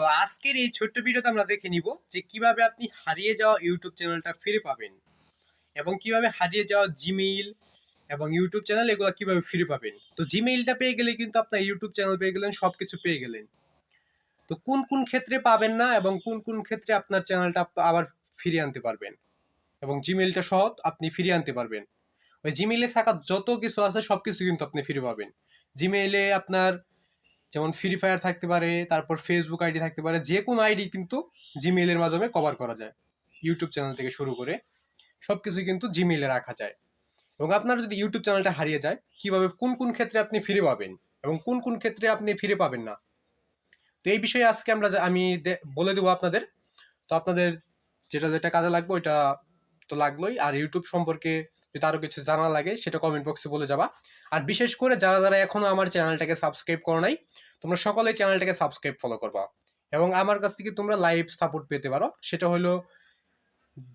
তো আজকের এই ছোট্ট ভিডিওতে আমরা দেখে নিব যে কীভাবে আপনি হারিয়ে যাওয়া ইউটিউব চ্যানেলটা ফিরে পাবেন এবং কীভাবে হারিয়ে যাওয়া জিমেইল এবং ইউটিউব চ্যানেল এগুলো কীভাবে ফিরে পাবেন। তো জিমেইলটা পেয়ে গেলে কিন্তু আপনার ইউটিউব চ্যানেল পেয়ে গেলেন সব কিছু পেয়ে গেলেন। তো কোন কোন ক্ষেত্রে পাবেন না এবং কোন কোন ক্ষেত্রে আপনার চ্যানেলটা আবার ফিরিয়ে আনতে পারবেন? এবং জিমেইলটা সহ আপনি ফিরিয়ে আনতে পারবেন। ওই জিমেইলে থাকা যত কিছু আছে সব কিছু কিন্তু আপনি ফিরে পাবেন। জিমেইলে আপনার যেমন ফ্রি ফায়ার থাকতে পারে, তারপর ফেসবুক আইডি থাকতে পারে যে কোনো আইডি কিন্তু জিমেইলের মাধ্যমে কভার করা যায় ইউটিউব চ্যানেল থেকে শুরু করে সব কিছু কিন্তু জিমেইলে রাখা যায়। এবং আপনার যদি ইউটিউব চ্যানেলটা হারিয়ে যায়, কীভাবে, কোন কোন ক্ষেত্রে আপনি ফিরে পাবেন এবং কোন কোন ক্ষেত্রে আপনি ফিরে পাবেন না? তো এই বিষয়ে আজকে আমরা আমি বলে দেবো আপনাদের। তো আপনাদের যেটা যেটা কাজে লাগবে, ওইটা তো লাগলোই। আর ইউটিউব সম্পর্কে যদি আরও কিছু জানা লাগে, সেটা কমেন্ট বক্সে বলে যাবা। আর বিশেষ করে যারা যারা এখনও আমার চ্যানেলটাকে সাবস্ক্রাইব করো নাই, তোমরা সকলেই চ্যানেলটাকে সাবস্ক্রাইব ফলো করবা। এবং আমার কাছ থেকে তোমরা লাইভ সাপোর্ট পেতে পারো। সেটা হলো,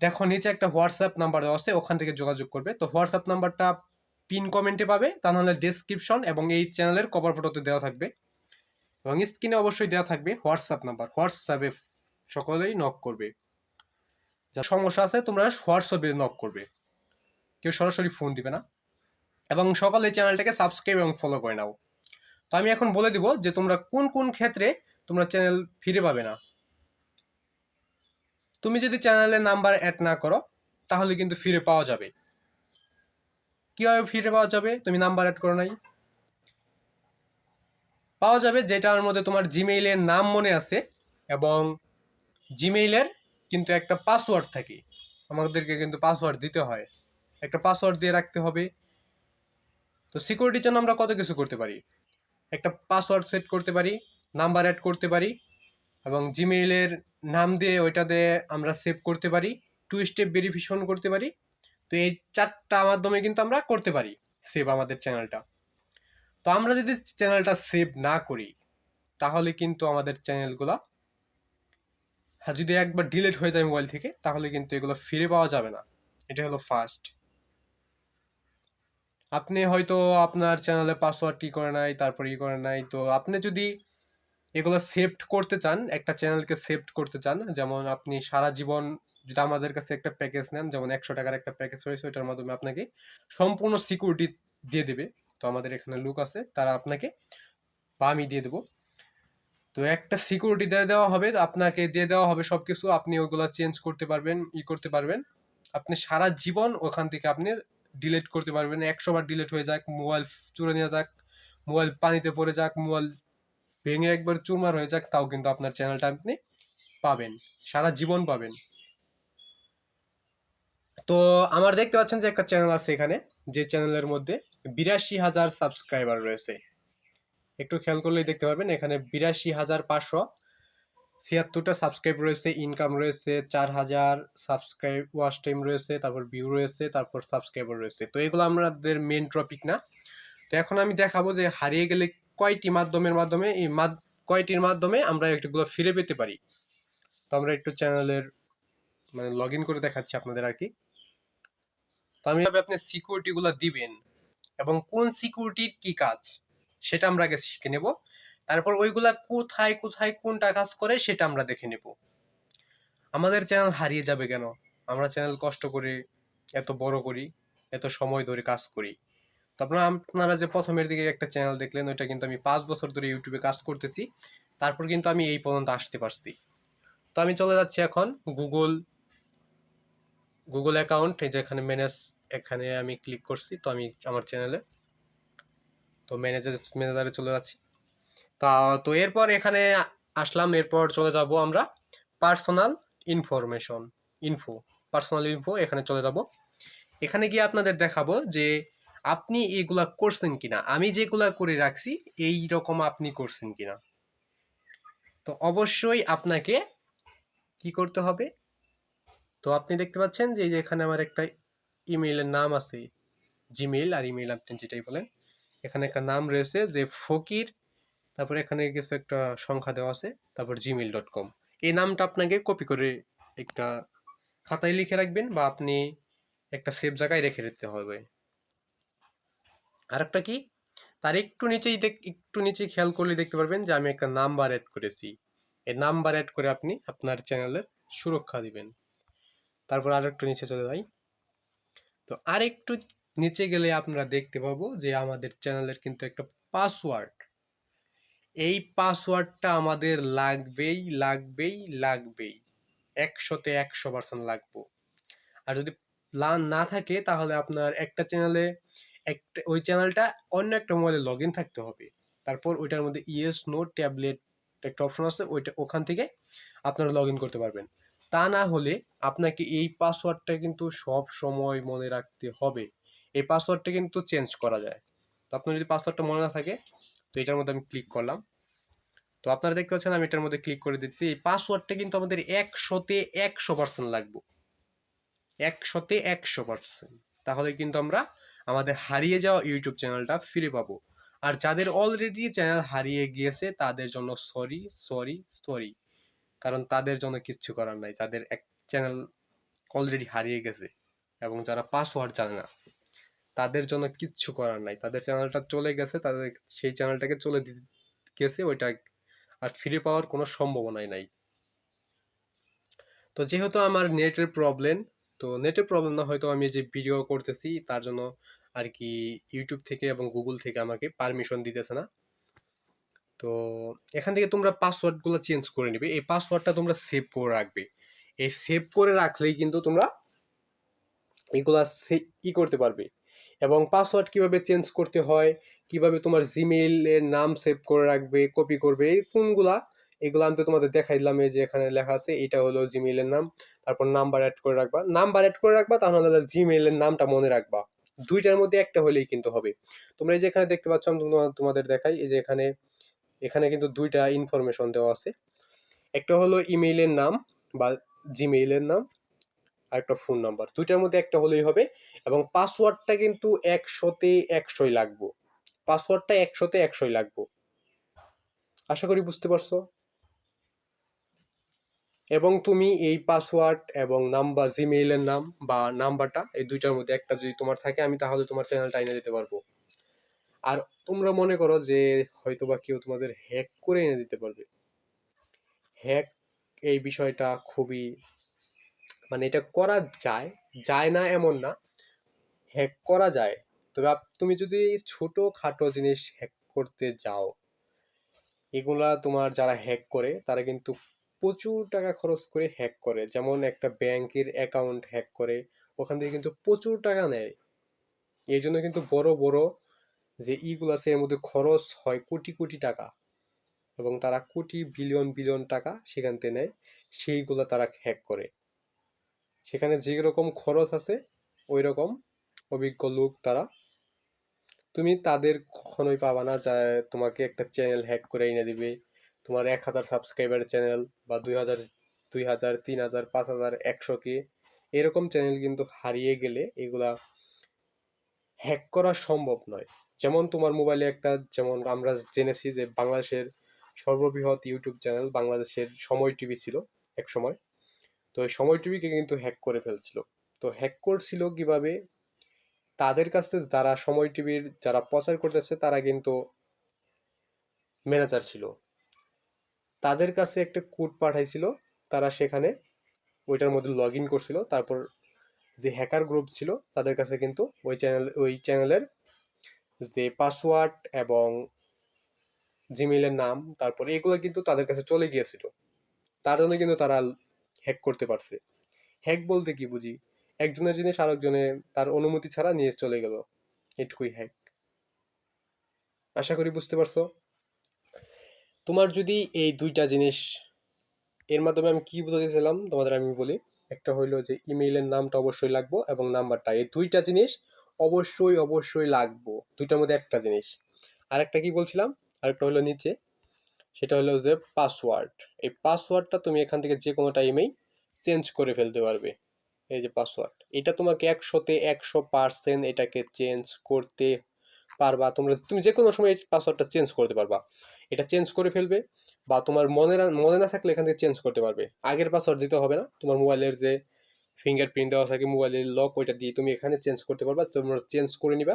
দেখো নিচে একটা হোয়াটসঅ্যাপ নাম্বার দেওয়া আছে, ওখান থেকে যোগাযোগ করবে। তো হোয়াটসঅ্যাপ নাম্বারটা পিন কমেন্টে পাবে, তা নাহলে ডেসক্রিপশন এবং এই চ্যানেলের কভার ফটোতে দেওয়া থাকবে। এবং স্ক্রিনে অবশ্যই দেওয়া থাকবে হোয়াটসঅ্যাপ নাম্বার হোয়াটসঅ্যাপে সকলেই নক করবে। যা সমস্যা আছে, তোমরা হোয়াটসঅ্যাপে নক করবে। কেউ সরাসরি ফোন দিবে না। এবং সকলে চ্যানেলটাকে সাবস্ক্রাইব এবং ফলো করে নাও। তো আমি এখন বলে দিব যে তোমরা কোন কোন ক্ষেত্রে তোমরা চ্যানেল ফিরে পাবে না। তুমি যদি চ্যানেলে নাম্বার অ্যাড না করো, তাহলে কিন্তু ফিরে পাওয়া যাবে। কীভাবে ফিরে পাওয়া যাবে? তুমি নাম্বার অ্যাড করো নাই। পাওয়া যাবে যেটার মধ্যে তোমার জিমেইলের নাম মনে আছে এবং জিমেইলের কিন্তু একটা পাসওয়ার্ড থাকে। আমাদেরকে কিন্তু পাসওয়ার্ড দিতে হয়। একটা পাসওয়ার্ড দিয়ে রাখতে হবে। তো সিকিউরিটির জন্য আমরা কত কিছু করতে পারি? একটা পাসওয়ার্ড সেট করতে পারি নাম্বার অ্যাড করতে পারি এবং জিমেইলের নাম দিয়ে ওইটা দিয়ে আমরা সেভ করতে পারি টু স্টেপ ভেরিফিকেশন করতে পারি। তো এই চারটা মাধ্যমে কিন্তু আমরা করতে পারি সেভ আমাদের চ্যানেলটা তো আমরা যদি চ্যানেলটা সেভ না করি, তাহলে কিন্তু আমাদের চ্যানেলগুলো হ্যাঁ যদি একবার ডিলিট হয়ে যায় মোবাইল থেকে, তাহলে কিন্তু এগুলো ফিরে পাওয়া যাবে না। এটা হলো ফার্স্ট আপনি হয়তো আপনার চ্যানেলে পাসওয়ার্ডটি করে নাই, তারপর ই করে নাই। তো আপনি যদি এগুলো সেভড করতে চান, একটা চ্যানেলকে সেভড করতে চান, যেমন আপনি সারা জীবন যদি আমাদের কাছে একটা প্যাকেজ নেন, যেমন একশো টাকার একটা প্যাকেজ রয়েছে, ওইটার মাধ্যমে আপনাকে সম্পূর্ণ সিকিউরিটি দিয়ে দেবে। তো আমাদের এখানে লোক আছে, তারা আপনাকে বা আমি দিয়ে দেবো। তো একটা সিকিউরিটি দিয়ে দেওয়া হবে, আপনাকে দিয়ে দেওয়া হবে সব কিছু আপনি ওগুলো চেঞ্জ করতে পারবেন, ই করতে পারবেন। আপনি সারা জীবন ওখান থেকে আপনি ডিলিট করতে পারবেন। একশো বার ডিলিট হয়ে যাক মোবাইল চুরে নিয়ে যাক মোবাইল পানিতে পড়ে যাক মোবাইল ভেঙে একবার চুরমার হয়ে যাক, তাও কিন্তু আপনার চ্যানেলটা আপনি পাবেন, সারা জীবন পাবেন। তো আমার দেখতে পাচ্ছেন যে একটা চ্যানেল আছে এখানে, যে চ্যানেলের মধ্যে বিরাশি হাজার সাবস্ক্রাইবার রয়েছে। একটু খেয়াল করলেই দেখতে পারবেন, এখানে বিরাশি হাজার পাঁচশো ছিয়াত্তরটা সাবস্ক্রাইব রয়েছে ইনকাম রয়েছে চার হাজার সাবস্ক্রাইব ওয়াচ টাইম রয়েছে, তারপর ভিউ রয়েছে, তারপর সাবস্ক্রাইবার রয়েছে। তো এগুলো আমাদের মেন টপিক না? তো এখন আমি দেখাবো যে হারিয়ে গেলে কয়টি মাধ্যমের মাধ্যমে, এই কয়টির মাধ্যমে আমরা এগুলো ফিরে পেতে পারি? তো আমরা একটু চ্যানেলের মানে লগ ইন করে দেখাচ্ছি আপনাদের আর কি। তো আমি আপনি সিকিউরিটিগুলো দিবেন, এবং কোন সিকিউরিটির কি কাজ, সেটা আমরা আগে শিখে নেব। তারপর ওইগুলা কোথায় কোথায় কোনটা কাজ করে সেটা আমরা দেখে নেব। আমাদের চ্যানেল হারিয়ে যাবে কেন? আমরা চ্যানেল কষ্ট করে, এত বড় করি, এত সময় ধরে কাজ করি। তো আপনারা আপনারা যে প্রথমের দিকে একটা চ্যানেল দেখলেন, ওইটা কিন্তু আমি পাঁচ বছর ধরে ইউটিউবে কাজ করতেছি। তারপর কিন্তু আমি এই পর্যন্ত আসতে পারছি। তো আমি চলে যাচ্ছি এখন গুগল গুগল অ্যাকাউন্ট এই যে এখানে ম্যানেজ এখানে আমি ক্লিক করছি। তো আমি আমার চ্যানেলে তো ম্যানেজার ম্যানেজারে চলে যাচ্ছি। তা, তো এরপর এখানে আসলাম, এরপর চলে যাব আমরা personal information info personal info এখানে চলে যাব। এখানে গিয়ে আপনাদের দেখাবো যে আপনি এগুলা করছেন কিনা। আমি যেগুলা করে রাখছি, এই রকম আপনি করছেন কিনা। তো অবশ্যই আপনাকে কি করতে হবে? তো আপনি দেখতে পাচ্ছেন যে এখানে আমার একটা ইমেইলের নাম আছে জিমেইল আর ইমেইল আপনি যেটাই বলেন, এখানে একটা নাম রয়েছে যে ফকির তারপর এখানে কিছু একটা সংখ্যা দেওয়া আছে, তারপর জিমেইল ডট কম এই নামটা আপনাকে কপি করে একটা খাতায় লিখে রাখবেন বা আপনি একটা সেভ জায়গায় রেখে দিতে হবে। আর একটা কি? তার একটু নিচেই দেখ, একটু নিচে খেয়াল করলে দেখতে পারবেন যে আমি একটা নাম্বার অ্যাড করেছি। এই নাম্বার অ্যাড করে আপনি আপনার চ্যানেলের সুরক্ষা দিবেন। তারপর আর একটু নিচে চলে যাই। তো আরেকটু নিচে গেলে আপনারা দেখতে পাবো যে আমাদের চ্যানেলের কিন্তু একটা পাসওয়ার্ড এই পাসওয়ার্ডটা আমাদের লাগবেই লাগবেই লাগবেই। একশোতে একশো পার্সেন্ট লাগবো। আর যদি প্ল্যান না থাকে, তাহলে আপনার একটা চ্যানেলে একটা, ওই চ্যানেলটা অন্য একটা মোবাইলে লগ ইন থাকতে হবে। তারপর ওইটার মধ্যে ইএস নো ট্যাবলেট একটা অপশন আছে, ওইটা, ওখান থেকে আপনারা লগ ইন করতে পারবেন। তা না হলে আপনাকে এই পাসওয়ার্ডটা কিন্তু সব সময় মনে রাখতে হবে। এই পাসওয়ার্ডটা কিন্তু চেঞ্জ করা যায়। তো আপনার যদি পাসওয়ার্ডটা মনে না থাকে তো এটার মধ্যে আমি ক্লিক করলাম। তো আপনারা দেখতে পাচ্ছেন আমি এটার মধ্যে ক্লিক করে দিচ্ছি। এই পাসওয়ার্ডটা কিন্তু আমাদের একশোতে একশো পার্সেন্ট লাগবে। একশোতে একশো পার্সেন্ট তাহলে কিন্তু আমরা আমাদের হারিয়ে যাওয়া ইউটিউব চ্যানেলটা ফিরে পাবো। আর যাদের অলরেডি চ্যানেল হারিয়ে গিয়েছে, তাদের জন্য সরি সরি সরি কারণ তাদের জন্য কিচ্ছু করার নাই। যাদের এক চ্যানেল অলরেডি হারিয়ে গেছে এবং যারা পাসওয়ার্ড জানে না। তাদের জন্য কিচ্ছু করার নাই। তাদের চ্যানেলটা চলে গেছে, তাদের সেই চ্যানেলটাকে চলে গেছে, ওইটা আর ফিরে পাওয়ার কোনো সম্ভাবনাই নাই। তো যেহেতু আমার নেটের প্রবলেম তো নেটের প্রবলেম না, হয়তো আমি যে ভিডিও করতেছি, তার জন্য আর কি ইউটিউব থেকে এবং গুগল থেকে আমাকে পারমিশন দিতেছে না। তো এখান থেকে তোমরা পাসওয়ার্ডগুলো চেঞ্জ করে নিবে। এই পাসওয়ার্ডটা তোমরা সেভ করে রাখবে। এই সেভ করে রাখলেই কিন্তু তোমরা এগুলা ই করতে পারবে। এবং পাসওয়ার্ড কীভাবে চেঞ্জ করতে হয়, কীভাবে তোমার জিমেইলের নাম সেভ করে রাখবে কপি করবে, এই কোনগুলা এগুলো আমি তো তোমাদের দেখাইলাম, এই যে এখানে লেখা আছে, এটা হলো জিমেইলের নাম, তারপর নাম্বার অ্যাড করে রাখবা নাম্বার অ্যাড করে রাখবা তাহলে জিমেইলের নামটা মনে রাখবা, দুইটার মধ্যে একটা হলেই কিন্তু হবে, তোমরা এই যে এখানে দেখতে পাচ্ছ, আমি তোমা- তোমাদের দেখাই, এই যে এখানে এখানে কিন্তু দুইটা ইনফরমেশন দেওয়া আছে, একটা হলো ইমেইলের নাম বা জিমেইলের নাম আর একটা ফোন নাম্বার দুইটার মধ্যে একটা হলেই হবে এবং পাসওয়ার্ডটা কিন্তু একশোতে একশোই লাগবো। পাসওয়ার্ডটা একশোতে একশোই লাগবো। আশা করি বুঝতে পারছ? এবং তুমি এই পাসওয়ার্ড এবং নাম্বার জিমেইলের নাম বা নাম্বারটা এই দুইটার মধ্যে একটা যদি তোমার থাকে, আমি তাহলে তোমার চ্যানেলটা এনে দিতে পারব। আর তোমরা মনে করো যে হয়তোবা কেউ তোমাদের হ্যাক করে এনে দিতে পারবে। হ্যাক এই বিষয়টা খুবই মানে এটা করা যায় যায় না এমন না হ্যাক করা যায়। তবে তুমি যদি ছোট খাটো জিনিস হ্যাক করতে যাও, এগুলা তোমার যারা হ্যাক করে, তারা কিন্তু প্রচুর টাকা খরচ করে হ্যাক করে। যেমন একটা ব্যাংকের অ্যাকাউন্ট হ্যাক করে, ওখান থেকে কিন্তু প্রচুর টাকা নেয়। এই জন্য কিন্তু বড় বড় যে ইগুলো আছে এর মধ্যে খরচ হয় কোটি কোটি টাকা এবং তারা কোটি বিলিয়ন বিলিয়ন টাকা সেখান থেকে নেয়, সেইগুলো তারা হ্যাক করে। সেখানে যে রকম খরচ আছে ওই রকম অভিজ্ঞ লোক তারা। তুমি তাদের কখনোই পাবা না যা তোমাকে একটা চ্যানেল হ্যাক করে এনে দিবে। তোমার এক হাজার সাবস্ক্রাইবার চ্যানেল বা দুই হাজার দুই হাজার, তিন হাজার, পাঁচ হাজার, একশো কে, এরকম চ্যানেল কিন্তু হারিয়ে গেলে এগুলা হ্যাক করা সম্ভব নয়। যেমন তোমার মোবাইলে একটা, যেমন আমরা জেনেছি যে বাংলাদেশের সর্ববৃহৎ ইউটিউব চ্যানেল বাংলাদেশের সময় টিভি ছিল এক সময়। তো সময় টিভিকে কিন্তু হ্যাক করে ফেলছিল। তো হ্যাক করছিল কীভাবে? তাদের কাছে যারা সময় টিভির যারা প্রচার করতেছে, তারা কিন্তু ম্যানেজার ছিল। তাদের কাছে একটা কোড পাঠাইছিল, তারা সেখানে ওইটার মধ্যে লগ ইন করছিল, তারপর যে হ্যাকার গ্রুপ ছিল, তাদের কাছে কিন্তু ওই চ্যানেল ওই চ্যানেলের যে পাসওয়ার্ড এবং জিমেলের নাম, তারপর এগুলো কিন্তু তাদের কাছে চলে গিয়েছিল। তার জন্য কিন্তু তারা হ্যাক করতে পারছে। হ্যাক বলতে কি বুঝি? একজনের জিনিস আরেকজনে তার অনুমতি ছাড়া নিয়ে চলে গেল। এটুকুই হ্যাক আশা করি বুঝতে পারছ? তোমার যদি এই দুইটা জিনিস, এর মাধ্যমে আমি কি বুঝাতেছিলাম তোমাদের আমি বলি। একটা হইল যে ইমেইলের নামটা অবশ্যই লাগবো এবং নাম্বারটা এই দুইটা জিনিস অবশ্যই অবশ্যই লাগবো। দুইটার মধ্যে একটা জিনিস। আর একটা কি বলছিলাম? আরেকটা হলো নিচে। সেটা হলো যে পাসওয়ার্ড এই পাসওয়ার্ডটা তুমি এখান থেকে যে কোনো টাইমেই চেঞ্জ করে ফেলতে পারবে। এই যে পাসওয়ার্ড এটা তোমাকে একশোতে একশো পার্সেন্ট এটাকে চেঞ্জ করতে পারবা। তোমরা তুমি যে কোনো সময় এই পাসওয়ার্ডটা চেঞ্জ করতে পারবা। এটা চেঞ্জ করে ফেলবে বা তোমার মনে না মনে না থাকলে এখান থেকে চেঞ্জ করতে পারবে। আগের পাসওয়ার্ড দিতে হবে না। তোমার মোবাইলের যে ফিঙ্গারপ্রিন্ট দেওয়া থাকে, মোবাইলের লক ওইটা দিয়ে তুমি এখানে চেঞ্জ করতে পারবা। তোমরা চেঞ্জ করে নিবা।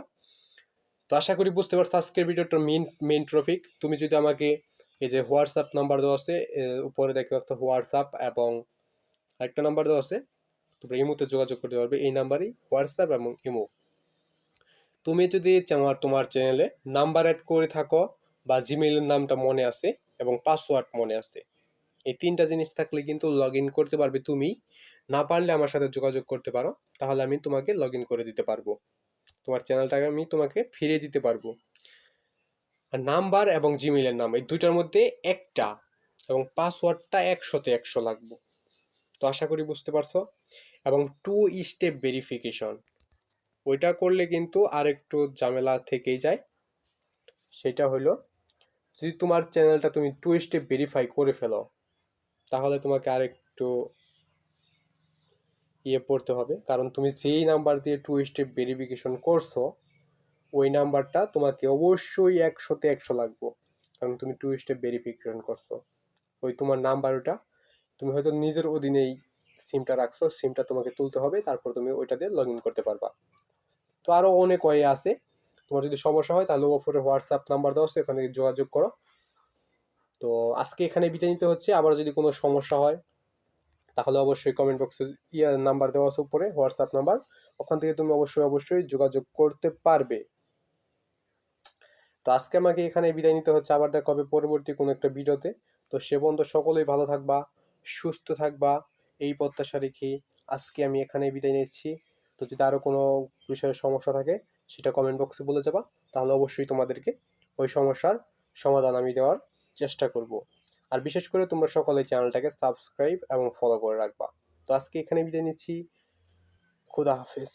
তো আশা করি বুঝতে পারছ আজকের ভিডিওটার মেইন মেইন টপিক তুমি যদি আমাকে এই যে হোয়াটসঅ্যাপ নাম্বার দেওয়া আছে উপরে দেখতে পাচ্ছ হোয়াটসঅ্যাপ এবং আরেকটা নাম্বার দেওয়া আছে। তোমরা ইমোতে যোগাযোগ করতে পারবে এই নাম্বারই হোয়াটসঅ্যাপ এবং ইমো তুমি যদি তোমার তোমার চ্যানেলে নাম্বার অ্যাড করে থাকো বা জিমেইলের নামটা মনে আছে এবং পাসওয়ার্ড মনে আছে, এই তিনটা জিনিস থাকলে কিন্তু লগ ইন করতে পারবে তুমি। না পারলে আমার সাথে যোগাযোগ করতে পারো, তাহলে আমি তোমাকে লগ ইন করে দিতে পারব। তোমার চ্যানেলটাকে আমি তোমাকে ফিরিয়ে দিতে পারব। নাম্বার এবং জিমেলের নাম, এই দুইটার মধ্যে একটা এবং পাসওয়ার্ডটা একশোতে একশো লাগবে। তো আশা করি বুঝতে পারছ? এবং টু স্টেপ ভেরিফিকেশন, ওইটা করলে কিন্তু আরেকটু ঝামেলা থেকেই যায়। সেটা হলো, যদি তোমার চ্যানেলটা তুমি টু স্টেপ ভেরিফাই করে ফেলো, তাহলে তোমাকে আরেকটু ইয়ে পড়তে হবে। কারণ তুমি যেই নাম্বার দিয়ে টু স্টেপ ভেরিফিকেশন করছ ওই নাম্বারটা তোমাকে অবশ্যই একশোতে একশো লাগবে। কারণ তুমি টু স্টেপ ভেরিফিকেশন করছ। ওই তোমার নাম্বার ওটা, তুমি হয়তো নিজের অধীনেই সিমটা রাখছো সিমটা তোমাকে তুলতে হবে, তারপর তুমি ওইটা দিয়ে লগ ইন করতে পারবা। তো আরও অনেক ওয়ে আছে। তোমার যদি সমস্যা হয় তাহলে ওপরে হোয়াটসঅ্যাপ নাম্বার দেওয়া আছে ওখানে যোগাযোগ করো। তো আজকে এখানে বিদায় নিতে হচ্ছে। আবার যদি কোনো সমস্যা হয়, তাহলে অবশ্যই কমেন্ট বক্সে ইয়া নাম্বার দেওয়া আছে উপরে হোয়াটসঅ্যাপ নাম্বার। ওখান থেকে তুমি অবশ্যই অবশ্যই যোগাযোগ করতে পারবে। তো আজকে আমাকে এখানে বিদায় নিতে হচ্ছে। আবার দেখা হবে পরবর্তী কোনো একটা ভিডিওতে। তো সে পর্যন্ত সকলেই ভালো থাকবা, সুস্থ থাকবা, এই প্রত্যাশা রেখে আজকে আমি এখানে বিদায় নিচ্ছি। তো যদি আরও কোনো বিষয়ে সমস্যা থাকে, সেটা কমেন্ট বক্সে বলে যাবা। তাহলে অবশ্যই তোমাদেরকে ওই সমস্যার সমাধান আমি দেওয়ার চেষ্টা করব। আর বিশেষ করে তোমরা সকলে চ্যানেলটাকে সাবস্ক্রাইব এবং ফলো করে রাখবা। তো আজকে এখানে বিদায় নিচ্ছি। খুদা হাফেজ।